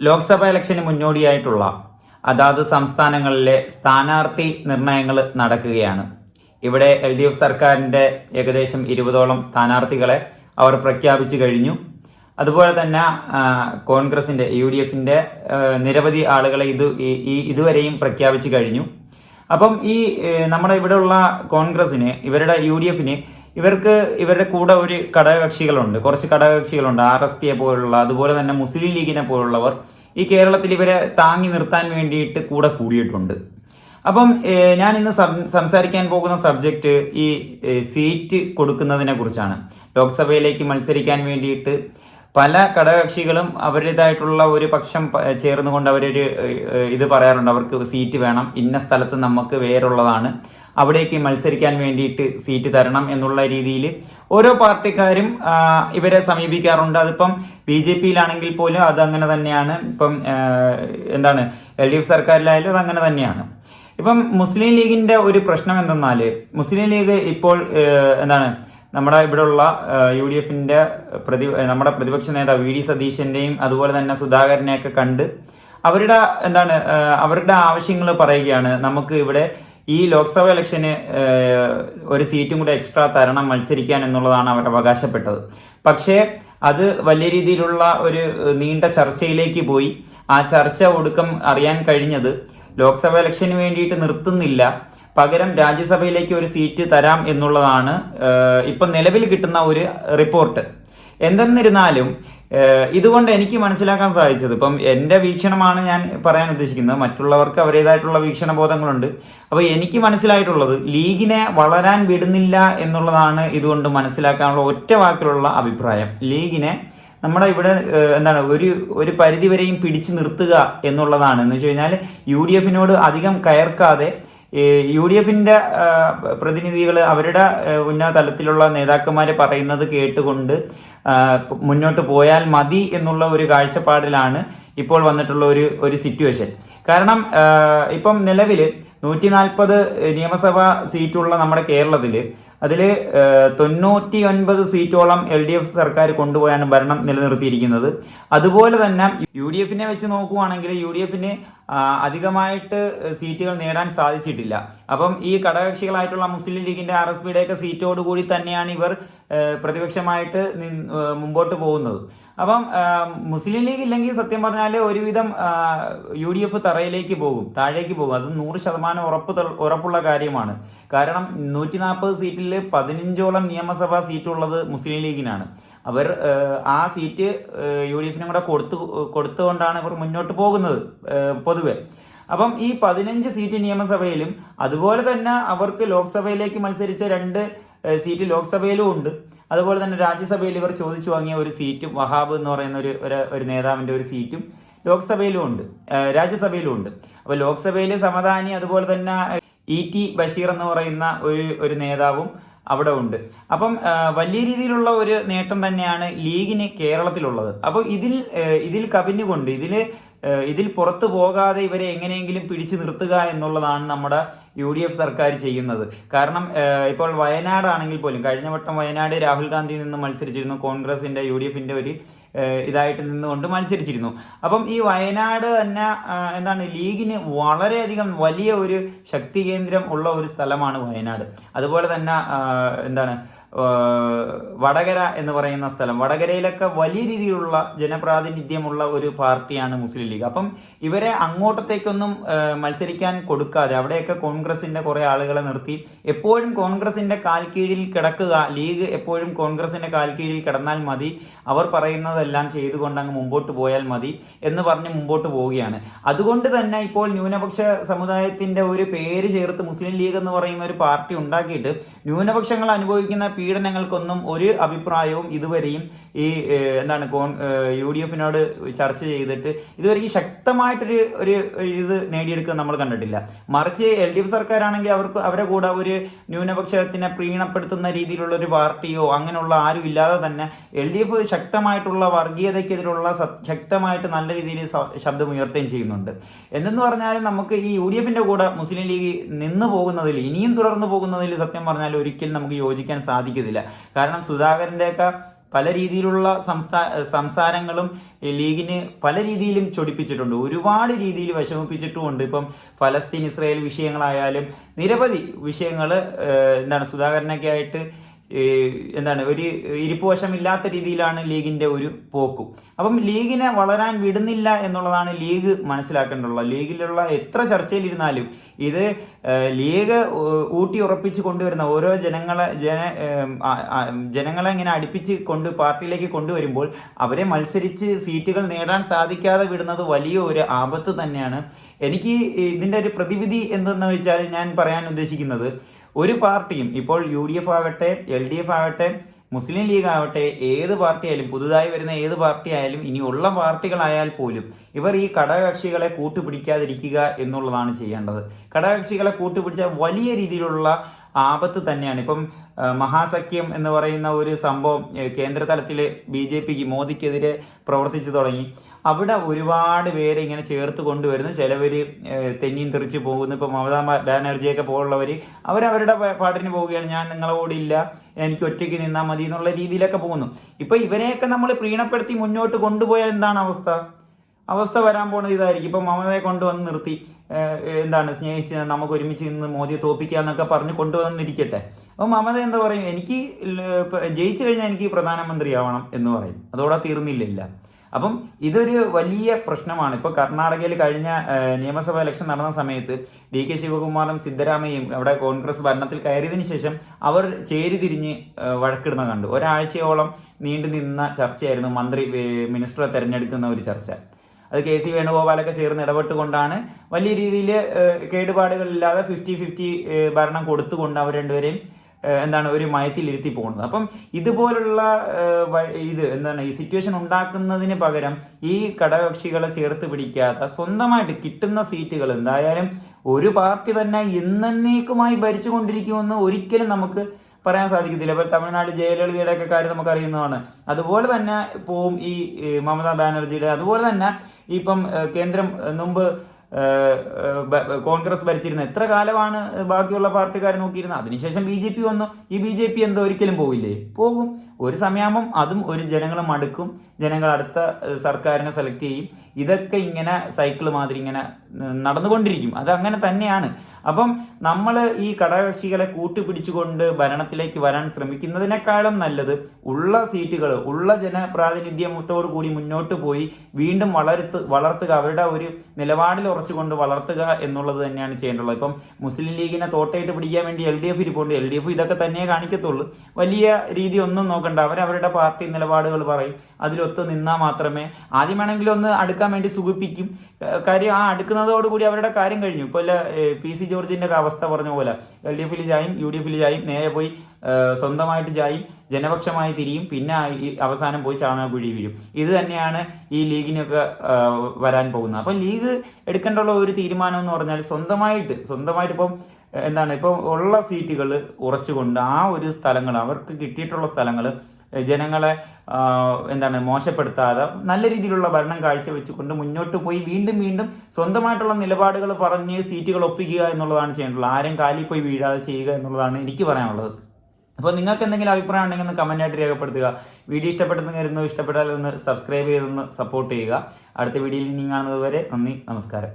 ലോക്സഭ ഇലക്ഷന് മുന്നോടിയായിട്ടുള്ള അതാത് സംസ്ഥാനങ്ങളിലെ സ്ഥാനാർത്ഥി നിർണയങ്ങൾ നടക്കുകയാണ്. ഇവിടെ എൽ ഡി എഫ് സർക്കാരിന്റെ ഏകദേശം ഇരുപതോളം സ്ഥാനാർത്ഥികളെ അവർ പ്രഖ്യാപിച്ചു കഴിഞ്ഞു. അതുപോലെ തന്നെ കോൺഗ്രസിന്റെ യു ഡി എഫിന്റെ നിരവധി ആളുകളെ ഇത് ഈ- ഇതുവരെയും പ്രഖ്യാപിച്ചു കഴിഞ്ഞു. അപ്പം ഈ നമ്മുടെ ഇവിടെയുള്ള കോൺഗ്രസിന് ഇവരുടെ യു ഡി എഫിന് ഇവർക്ക് ഇവരുടെ കൂടെ ഒരു ഘടകകക്ഷികളുണ്ട്. കുറച്ച് ഘടകകക്ഷികളുണ്ട്. ആർ എസ് പിയെ പോലുള്ള അതുപോലെ തന്നെ മുസ്ലിം ലീഗിനെ പോലുള്ളവർ ഈ കേരളത്തിൽ ഇവരെ താങ്ങി നിർത്താൻ വേണ്ടിയിട്ട് കൂടെ കൂടിയിട്ടുണ്ട്. അപ്പം ഞാൻ ഇന്ന് സംസാരിക്കാൻ പോകുന്ന സബ്ജക്റ്റ് ഈ സീറ്റ് കൊടുക്കുന്നതിനെ കുറിച്ചാണ്. ലോക്സഭയിലേക്ക് മത്സരിക്കാൻ വേണ്ടിയിട്ട് പല ഘടകകക്ഷികളും അവരുടേതായിട്ടുള്ള ഒരു പക്ഷം ചേർന്നുകൊണ്ട് അവരൊരു ഇത് പറയാറുണ്ട്. അവർക്ക് സീറ്റ് വേണം. ഇന്ന സ്ഥലത്ത് നമുക്ക് വേറുള്ളതാണ് അവിടേക്ക് മത്സരിക്കാൻ വേണ്ടിയിട്ട് സീറ്റ് തരണം എന്നുള്ള രീതിയിൽ ഓരോ പാർട്ടിക്കാരും ഇവരെ സമീപിക്കാറുണ്ട്. അതിപ്പം ബി ജെ പിയിലാണെങ്കിൽ പോലും അതങ്ങനെ തന്നെയാണ്. ഇപ്പം എന്താണ് എൽ ഡി എഫ് സർക്കാരിലായാലും അതങ്ങനെ തന്നെയാണ്. ഇപ്പം മുസ്ലിം ലീഗിന്റെ ഒരു പ്രശ്നം എന്തെന്നാൽ മുസ്ലിം ലീഗ് ഇപ്പോൾ എന്താണ് നമ്മുടെ ഇവിടെയുള്ള യു ഡി എഫിന്റെ പ്രതി നമ്മുടെ പ്രതിപക്ഷ നേതാവ് വി ഡി സതീശന്റെയും അതുപോലെ തന്നെ സുധാകരനെയൊക്കെ കണ്ട് അവരുടെ എന്താണ് അവരുടെ ആവശ്യങ്ങൾ പറയുകയാണ്. നമുക്ക് ഇവിടെ ഈ ലോക്സഭാ ഇലക്ഷന് ഒരു സീറ്റും കൂടെ എക്സ്ട്രാ തരണം മത്സരിക്കാൻ എന്നുള്ളതാണ് അവർ അവകാശപ്പെട്ടത്. പക്ഷേ അത് വലിയ രീതിയിലുള്ള ഒരു നീണ്ട ചർച്ചയിലേക്ക് പോയി. ആ ചർച്ച ഒടുക്കം അറിയാൻ കഴിഞ്ഞത് ലോക്സഭാ ഇലക്ഷന് വേണ്ടിയിട്ട് നിർത്തുന്നില്ല. പകരം രാജ്യസഭയിലേക്ക് ഒരു സീറ്റ് തരാം എന്നുള്ളതാണ് ഇപ്പം നിലവിൽ കിട്ടുന്ന ഒരു റിപ്പോർട്ട്. എന്തെന്നിരുന്നാലും ഇതുകൊണ്ട് എനിക്ക് മനസ്സിലാക്കാൻ സാധിച്ചത്. ഇപ്പം എന്റെ വീക്ഷണമാണ് ഞാൻ പറയാൻ ഉദ്ദേശിക്കുന്നത്. മറ്റുള്ളവർക്ക് അവരുടേതായിട്ടുള്ള വീക്ഷണബോധങ്ങളുണ്ട്. അപ്പോൾ എനിക്ക് മനസ്സിലായിട്ടുള്ളത് ലീഗിനെ വളരാൻ വിടുന്നില്ല എന്നുള്ളതാണ് ഇതുകൊണ്ട് മനസ്സിലാക്കാനുള്ള ഒറ്റ വാക്കിലുള്ള അഭിപ്രായം. ലീഗിനെ നമ്മുടെ ഇവിടെ എന്താണ് ഒരു ഒരു പരിധി വരെയും പിടിച്ചു നിർത്തുക എന്നുള്ളതാണ്. എന്ന് വെച്ച് കഴിഞ്ഞാൽ യു ഡി എഫിനോട് അധികം കയർക്കാതെ യു ഡി എഫിന്റെ പ്രതിനിധികൾ അവരുടെ ഉന്നത തലത്തിലുള്ള നേതാക്കന്മാരെ പറയുന്നത് കേട്ടുകൊണ്ട് മുന്നോട്ട് പോയാൽ മതി എന്നുള്ള ഒരു കാഴ്ചപ്പാടിലാണ് ഇപ്പോൾ വന്നിട്ടുള്ള ഒരു ഒരു സിറ്റുവേഷൻ കാരണം ഇപ്പം നിലവിൽ നൂറ്റി നാൽപ്പത് നിയമസഭാ സീറ്റുള്ള നമ്മുടെ കേരളത്തിൽ അതിൽ തൊണ്ണൂറ്റി ഒൻപത് സീറ്റോളം എൽ ഡി എഫ് സർക്കാർ കൊണ്ടുപോയാണ് ഭരണം നിലനിർത്തിയിരിക്കുന്നത്. അതുപോലെ തന്നെ യു ഡി എഫിനെ വെച്ച് നോക്കുവാണെങ്കിൽ യു ഡി എഫിന് അധികമായിട്ട് സീറ്റുകൾ നേടാൻ സാധിച്ചിട്ടില്ല. അപ്പം ഈ ഘടകകക്ഷികളായിട്ടുള്ള മുസ്ലിം ലീഗിന്റെ ആർ എസ് പിയുടെയൊക്കെ സീറ്റോടുകൂടി തന്നെയാണ് ഇവർ പ്രതിപക്ഷമായിട്ട് മുമ്പോട്ട് പോകുന്നത്. അപ്പം മുസ്ലിം ലീഗ് ഇല്ലെങ്കിൽ സത്യം പറഞ്ഞാൽ ഒരുവിധം യു ഡി എഫ് തറയിലേക്ക് പോകും താഴേക്ക് പോകും. അത് നൂറ് ശതമാനം ഉറപ്പ് ഉറപ്പുള്ള കാര്യമാണ്. കാരണം നൂറ്റി നാൽപ്പത് സീറ്റിൽ പതിനഞ്ചോളം നിയമസഭാ സീറ്റുള്ളത് മുസ്ലിം ലീഗിനാണ്. അവർ ആ, സീറ്റ് യു ഡി എഫിനും കൂടെ കൊടുത്തു കൊടുത്തുകൊണ്ടാണ് ഇവർ മുന്നോട്ട് പോകുന്നത് പൊതുവെ. അപ്പം ഈ പതിനഞ്ച് സീറ്റ് നിയമസഭയിലും അതുപോലെ തന്നെ അവർക്ക് ലോക്സഭയിലേക്ക് മത്സരിച്ച രണ്ട് സീറ്റ് ലോക്സഭയിലും ഉണ്ട്. അതുപോലെ തന്നെ രാജ്യസഭയിൽ ഇവർ ചോദിച്ചു വാങ്ങിയ ഒരു സീറ്റും വഹാബ് എന്ന് പറയുന്ന ഒരു ഒരു- നേതാവിന്റെ ഒരു സീറ്റും ലോക്സഭയിലും ഉണ്ട്. രാജ്യസഭയിലും ഉണ്ട്. അപ്പോൾ ലോക്സഭയിൽ സമദാനി അതുപോലെ തന്നെ ഇ ടി ബഷീർ എന്ന് പറയുന്ന ഒരു ഒരു നേതാവും അവിടെ ഉണ്ട്. അപ്പം വലിയ രീതിയിലുള്ള ഒരു നേട്ടം തന്നെയാണ് ലീഗിന് കേരളത്തിലുള്ളത്. അപ്പോൾ ഇതിൽ ഇതിൽ കവിഞ്ഞുകൊണ്ട് ഇതിൽ ഇതിൽ പുറത്തു പോകാതെ ഇവരെ എങ്ങനെയെങ്കിലും പിടിച്ചു നിർത്തുക എന്നുള്ളതാണ് നമ്മുടെ യു ഡി എഫ് സർക്കാർ ചെയ്യുന്നത്. കാരണം ഇപ്പോൾ വയനാടാണെങ്കിൽ പോലും കഴിഞ്ഞ വട്ടം വയനാട് രാഹുൽ ഗാന്ധി നിന്ന് മത്സരിച്ചിരുന്നു കോൺഗ്രസിന്റെ യു ഡി എഫിന്റെ ഒരു ഇതായിട്ട് നിന്നുകൊണ്ട് മത്സരിച്ചിരുന്നു. അപ്പം ഈ വയനാട് തന്നെ എന്താണ് ലീഗിന് വളരെയധികം വലിയ ഒരു ശക്തി കേന്ദ്രം ഉള്ള ഒരു സ്ഥലമാണ് വയനാട്. അതുപോലെ തന്നെ എന്താണ് വടകര എന്ന് പറയുന്ന സ്ഥലം. വടകരയിലൊക്കെ വലിയ രീതിയിലുള്ള ജനപ്രാതിനിധ്യമുള്ള ഒരു പാർട്ടിയാണ് മുസ്ലിം ലീഗ്. അപ്പം ഇവരെ അങ്ങോട്ടത്തേക്കൊന്നും മത്സരിക്കാൻ കൊടുക്കാതെ അവിടെയൊക്കെ കോൺഗ്രസിന്റെ കുറേ ആളുകളെ നിർത്തി. എപ്പോഴും കോൺഗ്രസിന്റെ കാൽക്കീഴിൽ കീഴിൽ കിടക്കുക ലീഗ് എപ്പോഴും കോൺഗ്രസിന്റെ കാൽക്കീഴിൽ കീഴിൽ കിടന്നാൽ മതി. അവർ പറയുന്നതെല്ലാം ചെയ്തുകൊണ്ട് അങ്ങ് മുമ്പോട്ട് പോയാൽ മതി എന്ന് പറഞ്ഞ് മുമ്പോട്ട് പോവുകയാണ്. അതുകൊണ്ട് തന്നെ ഇപ്പോൾ ന്യൂനപക്ഷ സമുദായത്തിന്റെ ഒരു പേര് ചേർത്ത് മുസ്ലിം ലീഗ് എന്ന് പറയുന്ന ഒരു പാർട്ടി ഉണ്ടാക്കിയിട്ട് ന്യൂനപക്ഷങ്ങൾ അനുഭവിക്കുന്ന പീഡനങ്ങൾക്കൊന്നും ഒരു അഭിപ്രായവും ഇതുവരെയും ഈ എന്താണ് കോൺ യു ഡി എഫിനോട് ചർച്ച ചെയ്തിട്ട് ഇതുവരെ ഈ ശക്തമായിട്ടൊരു ഒരു ഇത് നേടിയെടുക്കുക നമ്മൾ കണ്ടിട്ടില്ല. മറിച്ച് എൽ ഡി എഫ് സർക്കാരാണെങ്കിൽ അവർക്ക് അവരെ കൂടെ ഒരു ന്യൂനപക്ഷത്തിനെ പ്രീണപ്പെടുത്തുന്ന രീതിയിലുള്ള ഒരു പാർട്ടിയോ അങ്ങനെയുള്ള ആരും ഇല്ലാതെ തന്നെ എൽ ഡി എഫ് ശക്തമായിട്ടുള്ള വർഗീയതയ്ക്കെതിരുള്ള ശക്തമായിട്ട് നല്ല രീതിയിൽ ശബ്ദമുയർത്തുകയും ചെയ്യുന്നുണ്ട്. എന്തെന്ന് പറഞ്ഞാൽ നമുക്ക് ഈ യു ഡി എഫിന്റെ കൂടെ മുസ്ലിം ലീഗ് നിന്ന് പോകുന്നതിൽ ഇനിയും തുടർന്ന് പോകുന്നതിൽ സത്യം പറഞ്ഞാൽ ഒരിക്കലും നമുക്ക് യോജിക്കാൻ സാധിക്കത്തില്ല കാരണം സുധാകരന്റെയൊക്കെ പല രീതിയിലുള്ള സംസ്ഥാ സംസാരങ്ങളും ലീഗിന് പല രീതിയിലും ചൊടിപ്പിച്ചിട്ടുണ്ട്. ഒരുപാട് രീതിയിൽ വിഷമിപ്പിച്ചിട്ടുമുണ്ട്. ഇപ്പം ഫലസ്തീൻ ഇസ്രായേൽ വിഷയങ്ങളായാലും നിരവധി വിഷയങ്ങൾ എന്താണ് സുധാകരനൊക്കെ ആയിട്ട് എന്താണ് ഒരു ഇരിപ്പുവശമില്ലാത്ത രീതിയിലാണ് ലീഗിന്റെ ഒരു പോക്കും. അപ്പം ലീഗിനെ വളരാൻ വിടുന്നില്ല എന്നുള്ളതാണ് ലീഗ് മനസ്സിലാക്കേണ്ടുള്ളത് ലീഗിലുള്ള എത്ര ചർച്ചയിലിരുന്നാലും ഇത് ലീഗ് ഊട്ടി ഉറപ്പിച്ച് കൊണ്ടുവരുന്ന ഓരോ ജനങ്ങളെ ജന ജനങ്ങളെ ഇങ്ങനെ അടുപ്പിച്ച് കൊണ്ട് പാർട്ടിയിലേക്ക് കൊണ്ടുവരുമ്പോൾ അവരെ മത്സരിച്ച് സീറ്റുകൾ നേടാൻ സാധിക്കാതെ വിടുന്നത് വലിയ ഒരു ആപത്ത് തന്നെയാണ്. എനിക്ക് ഇതിന്റെ ഒരു പ്രതിവിധി എന്തെന്ന് വെച്ചാൽ ഞാൻ പറയാൻ ഉദ്ദേശിക്കുന്നത് ഒരു പാർട്ടിയും ഇപ്പോൾ യു ഡി എഫ് ആകട്ടെ എൽ ഡി എഫ് ആകട്ടെ മുസ്ലിം ലീഗ് ആവട്ടെ ഏത് പാർട്ടിയായാലും പുതുതായി വരുന്ന ഏത് പാർട്ടി ആയാലും ഇനിയുള്ള പാർട്ടികളായാൽ പോലും ഇവർ ഈ ഘടകകക്ഷികളെ കൂട്ടുപിടിക്കാതിരിക്കുക എന്നുള്ളതാണ് ചെയ്യേണ്ടത്. ഘടകകക്ഷികളെ കൂട്ടുപിടിച്ച വലിയ രീതിയിലുള്ള ആപത്ത് തന്നെയാണ്. ഇപ്പം മഹാസഖ്യം എന്ന് പറയുന്ന ഒരു സംഭവം കേന്ദ്ര തലത്തിൽ ബി ജെ പിക്ക് മോദിക്കെതിരെ പ്രവർത്തിച്ചു തുടങ്ങി. അവിടെ ഒരുപാട് പേരെ ഇങ്ങനെ ചേർത്ത് കൊണ്ടുവരുന്നു. ചിലവർ തെന്നിയും തെറിച്ച് പോകുന്നു. ഇപ്പോൾ മമതാ ബാനർജിയൊക്കെ പോലുള്ളവർ അവരവരുടെ പാട്ടിന് പോവുകയാണ്. ഞാൻ നിങ്ങളോടില്ല എനിക്ക് ഒറ്റയ്ക്ക് നിന്നാൽ മതി എന്നുള്ള രീതിയിലൊക്കെ പോകുന്നു. ഇപ്പോൾ ഇവരെയൊക്കെ നമ്മൾ പ്രീണപ്പെടുത്തി മുന്നോട്ട് കൊണ്ടുപോയാൽ എന്താണ് അവസ്ഥ? അവസ്ഥ വരാൻ പോകുന്നത് ഇതായിരിക്കും. ഇപ്പം മമതയെ കൊണ്ടുവന്ന് നിർത്തി എന്താണ് സ്നേഹിച്ച് നമുക്ക് ഒരുമിച്ച് നിന്ന് മോദിയെ തോപ്പിക്കുക എന്നൊക്കെ പറഞ്ഞ് കൊണ്ടുവന്നിരിക്കട്ടെ. അപ്പോൾ മമത എന്താ പറയും? എനിക്ക് ജയിച്ചു കഴിഞ്ഞാൽ എനിക്ക് പ്രധാനമന്ത്രിയാവണം എന്ന് പറയും. അതോടെ തീർന്നില്ല അപ്പം ഇതൊരു വലിയ പ്രശ്നമാണ്. ഇപ്പോൾ കർണാടകയിൽ കഴിഞ്ഞ നിയമസഭാ ഇലക്ഷൻ നടന്ന സമയത്ത് ഡി കെ ശിവകുമാറും സിദ്ധരാമയും അവിടെ കോൺഗ്രസ് ഭരണത്തിൽ കയറിയതിനു ശേഷം അവർ ചേരിതിരിഞ്ഞ് വഴക്കിടുന്ന കണ്ടു. ഒരാഴ്ചയോളം നീണ്ടു നിന്ന ചർച്ചയായിരുന്നു മന്ത്രി മിനിസ്റ്ററെ തെരഞ്ഞെടുക്കുന്ന ഒരു ചർച്ച. അത് കെ സി വേണുഗോപാലൊക്കെ ചേർന്ന് ഇടപെട്ടുകൊണ്ടാണ് വലിയ രീതിയിൽ കേടുപാടുകളില്ലാതെ ഫിഫ്റ്റി ഫിഫ്റ്റി ഭരണം കൊടുത്തുകൊണ്ട് അവർ രണ്ടുപേരെയും എന്താണ് ഒരു മയത്തിലിരുത്തി പോകുന്നത്. അപ്പം ഇതുപോലുള്ള ഇത് എന്താണ് ഈ സിറ്റുവേഷൻ ഉണ്ടാക്കുന്നതിന് പകരം ഈ ഘടകകക്ഷികളെ ചേർത്ത് പിടിക്കാതെ സ്വന്തമായിട്ട് കിട്ടുന്ന സീറ്റുകൾ എന്തായാലും ഒരു പാർട്ടി തന്നെ എന്നേക്കുമായി ഭരിച്ചുകൊണ്ടിരിക്കുമെന്ന് ഒരിക്കലും നമുക്ക് പറയാൻ സാധിക്കത്തില്ല. ഇപ്പോൾ തമിഴ്നാട് ജയലളിതയുടെ ഒക്കെ കാര്യം നമുക്ക് അറിയുന്നതാണ് അതുപോലെ തന്നെ പോവും ഈ മമതാ ബാനർജിയുടെ അതുപോലെ തന്നെ ഇപ്പം കേന്ദ്രം മുമ്പ് കോൺഗ്രസ് ഭരിച്ചിരുന്നത് എത്ര കാലമാണ് ബാക്കിയുള്ള പാർട്ടിക്കാർ നോക്കിയിരുന്നത്? അതിനുശേഷം ബി ജെ പി വന്നു. ഈ ബി ജെ പി എന്തോ ഒരിക്കലും പോവില്ലേ? പോകും. ഒരു സമയമാകുമ്പം അതും ഒരു ജനങ്ങൾ മടുക്കും. ജനങ്ങൾ അടുത്ത സർക്കാരിനെ സെലക്ട് ചെയ്യും. ഇതൊക്കെ ഇങ്ങനെ സൈക്കിൾ മാതിരി ഇങ്ങനെ നടന്നുകൊണ്ടിരിക്കും. അത് അങ്ങനെ തന്നെയാണ്. അപ്പം നമ്മൾ ഈ ഘടകകക്ഷികളെ കൂട്ടുപിടിച്ചുകൊണ്ട് ഭരണത്തിലേക്ക് വരാൻ ശ്രമിക്കുന്നതിനേക്കാളും നല്ലത് ഉള്ള സീറ്റുകൾ ഉള്ള ജനപ്രാതിനിധ്യത്തോടു കൂടി മുന്നോട്ട് പോയി വീണ്ടും വളർത്ത് വളർത്തുക അവരുടെ ഒരു നിലപാടിൽ ഉറച്ചുകൊണ്ട് വളർത്തുക എന്നുള്ളത് തന്നെയാണ് ചെയ്യേണ്ടത്. ഇപ്പം മുസ്ലിം ലീഗിനെ തോട്ടയിട്ട് പിടിക്കാൻ വേണ്ടി എൽ ഡി എഫ് ഇരിപ്പുണ്ട്. എൽ ഡി എഫ് ഇതൊക്കെ തന്നെ കാണിക്കത്തുള്ളൂ. വലിയ രീതി ഒന്നും നോക്കണ്ട. അവരവരുടെ പാർട്ടി നിലപാടുകൾ പറയും. അതിലൊത്ത് നിന്നാൽ മാത്രമേ ആദ്യം വേണമെങ്കിൽ ഒന്ന് അടുക്കാൻ വേണ്ടി സുഖിപ്പിക്കും. കാര്യം ആ അടുക്കുന്നതോടുകൂടി അവരുടെ കാര്യം കഴിഞ്ഞു. ഇപ്പോൾ പി സി ജോർജിന്റെ ഒക്കെ അവസ്ഥ പറഞ്ഞ പോലെ എൽ ഡി എഫിൽ ജായും യു ഡി എഫിൽ ജായും നേരെ പോയി സ്വന്തമായിട്ട് ജായും ജനപക്ഷമായി തിരിയും പിന്നെ അവസാനം പോയി ചാണകക്കുഴി വീഴും. ഇത് തന്നെയാണ് ഈ ലീഗിനൊക്കെ വരാൻ പോകുന്നത്. അപ്പം ലീഗ് എടുക്കേണ്ടുള്ള ഒരു തീരുമാനം എന്ന് പറഞ്ഞാൽ സ്വന്തമായിട്ട് സ്വന്തമായിട്ട് ഇപ്പം എന്താണ് ഇപ്പോൾ ഉള്ള സീറ്റുകൾ ഉറച്ചുകൊണ്ട് ആ ഒരു സ്ഥലങ്ങൾ അവർക്ക് കിട്ടിയിട്ടുള്ള സ്ഥലങ്ങൾ ജനങ്ങളെ എന്താണ് മോശപ്പെടുത്താതെ നല്ല രീതിയിലുള്ള ഭരണം കാഴ്ചവെച്ചുകൊണ്ട് മുന്നോട്ട് പോയി വീണ്ടും വീണ്ടും സ്വന്തമായിട്ടുള്ള നിലപാടുകൾ പറഞ്ഞ് സീറ്റുകൾ ഒപ്പിക്കുക എന്നുള്ളതാണ് ചെയ്യേണ്ടത്. ആരും കാലിൽ പോയി വീഴാതെ ചെയ്യുക എന്നുള്ളതാണ് എനിക്ക് പറയാനുള്ളത്. അപ്പോൾ നിങ്ങൾക്ക് എന്തെങ്കിലും അഭിപ്രായം ഉണ്ടെങ്കിൽ ഒന്ന് കമന്റായിട്ട് രേഖപ്പെടുത്തുക. വീഡിയോ ഇഷ്ടപ്പെട്ടെന്ന് കരുതുന്നു. ഇഷ്ടപ്പെട്ടാൽ ഒന്ന് സബ്സ്ക്രൈബ് ചെയ്തൊന്ന് സപ്പോർട്ട് ചെയ്യുക. അടുത്ത വീഡിയോയിൽ ഇനി കാണുന്നത് വരെ നന്ദി നമസ്കാരം.